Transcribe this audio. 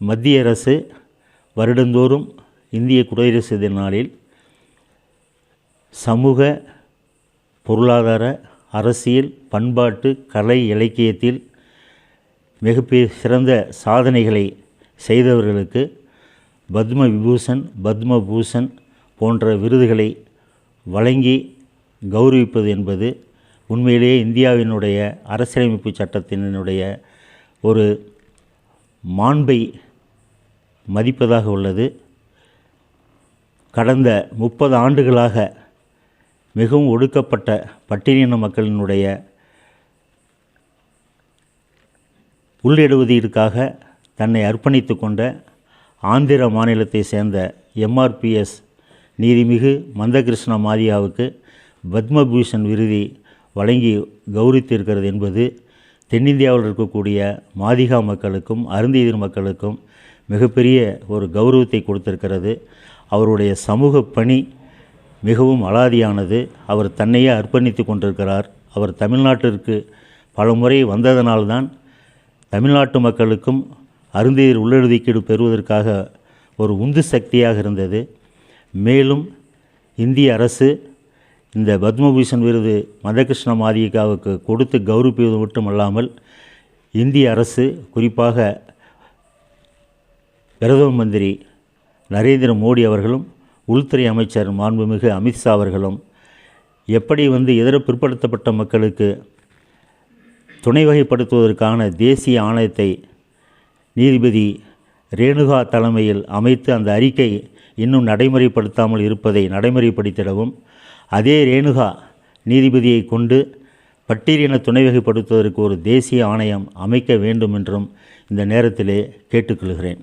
மத்திய அரசு வருடந்தோறும் இந்திய குடியரசு தின நாளில் சமூக பொருளாதார அரசியல் பண்பாட்டு கலை இலக்கியத்தில் மிகப்பெரிய சிறந்த சாதனைகளை செய்தவர்களுக்கு பத்ம விபூஷன் பத்ம பூஷன் போன்ற விருதுகளை வழங்கி கௌரவிப்பது என்பது உண்மையிலேயே இந்தியாவினுடைய அரசியலமைப்பு சட்டத்தினுடைய ஒரு மாண்பை மதிப்பதாக உள்ளது. கடந்த முப்பது ஆண்டுகளாக மிகவும் ஒடுக்கப்பட்ட பட்டியலின மக்களினுடைய உள்ளிடுவதற்காக தன்னை அர்ப்பணித்து கொண்ட ஆந்திர மாநிலத்தை சேர்ந்த எம்ஆர்பிஎஸ் நீதிமிகு மந்தகிருஷ்ண மாதியாவுக்கு பத்மபூஷன் விருதி வழங்கி கௌரவித்திருக்கிறது என்பது தென்னிந்தியாவில் இருக்கக்கூடிய மாதிகா மக்களுக்கும் அருந்தீதிர் மக்களுக்கும் மிகப்பெரிய ஒரு கௌரவத்தை கொடுத்திருக்கிறது. அவருடைய சமூக பணி மிகவும் அலாதியானது. அவர் தன்னையே அர்ப்பணித்து கொண்டிருக்கிறார். அவர் தமிழ்நாட்டிற்கு பல முறை வந்ததனால்தான் தமிழ்நாட்டு மக்களுக்கும் அருந்தீர் உள்ளொதுக்கீடு பெறுவதற்காக ஒரு உந்து சக்தியாக இருந்தது. மேலும் இந்திய அரசு இந்த பத்மபூஷன் விருது மதகிருஷ்ண மாதிகாவுக்கு கொடுத்து கௌரவிப்பது மட்டுமல்லாமல் இந்திய அரசு குறிப்பாக பிரதம மந்திரி நரேந்திர மோடி அவர்களும் உள்துறை அமைச்சர் மாண்புமிகு அமித்ஷா அவர்களும் எப்படி வந்து இதர பிற்படுத்தப்பட்ட மக்களுக்கு துணை வகைப்படுத்துவதற்கான தேசிய ஆணையத்தை நீதிபதி ரேணுகா தலைமையில் அமைத்து அந்த அறிக்கை இன்னும் நடைமுறைப்படுத்தாமல் இருப்பதை நடைமுறைப்படுத்திடவும் அதே ரேணுகா நீதிபதியை கொண்டு பட்டியலின துணை வகைப்படுத்துவதற்கு ஒரு தேசிய ஆணையம் அமைக்க வேண்டும் என்றும் இந்த நேரத்திலே கேட்டுக்கொள்கிறேன்.